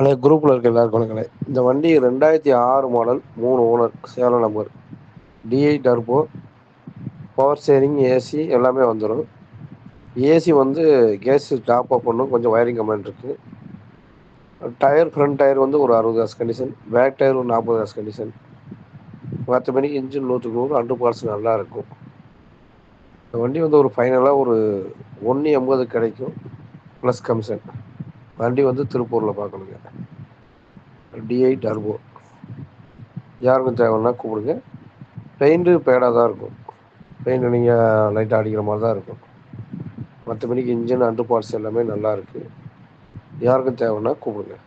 பழைய குரூப்பில் இருக்க எல்லாருக்கும் வணக்கங்க இந்த வண்டி ரெண்டாயிரத்தி ஆறு மாடல் மூணு owner Salem number DI turbo power steering AC எல்லாமே வந்துடும் ஏசி வந்து கேஸு டாப் அப் பண்ணும். கொஞ்சம் ஒயரிங் கம்ப்ளைண்ட் இருக்குது டயர் ஃப்ரண்ட் டயர் வந்து ஒரு அறுபது காசு கண்டிஷன் பேக் டயர் ஒரு நாற்பது காசு கண்டிஷன் மற்றபடி இன்ஜின் நூற்றுக்கு நூறு அண்டர் பார்ட்ஸ் நல்லா இருக்கும். இந்த வண்டி வந்து ஒரு ஃபைனலாக ஒரு ஒன்று எண்பது கிடைக்கும் ப்ளஸ் கமிஷன் வண்டி வந்து திருப்பூர்ல பாக்கணுங்க. DI turbo. யாருக்கும் தேவைன்னா கூப்பிடுங்க. கூப்டுங்க பேடாக தான் இருக்கும். பெயிண்ட் நீங்க லைட்டாக அடிக்கிற மாதிரி தான் இருக்கும். மற்றபடிக்கு இன்ஜின் அண்டர் பார்ட்ஸ் எல்லாமே நல்லா இருக்கு. யாருக்கும் தேவைன்னா கூப்பிடுங்க.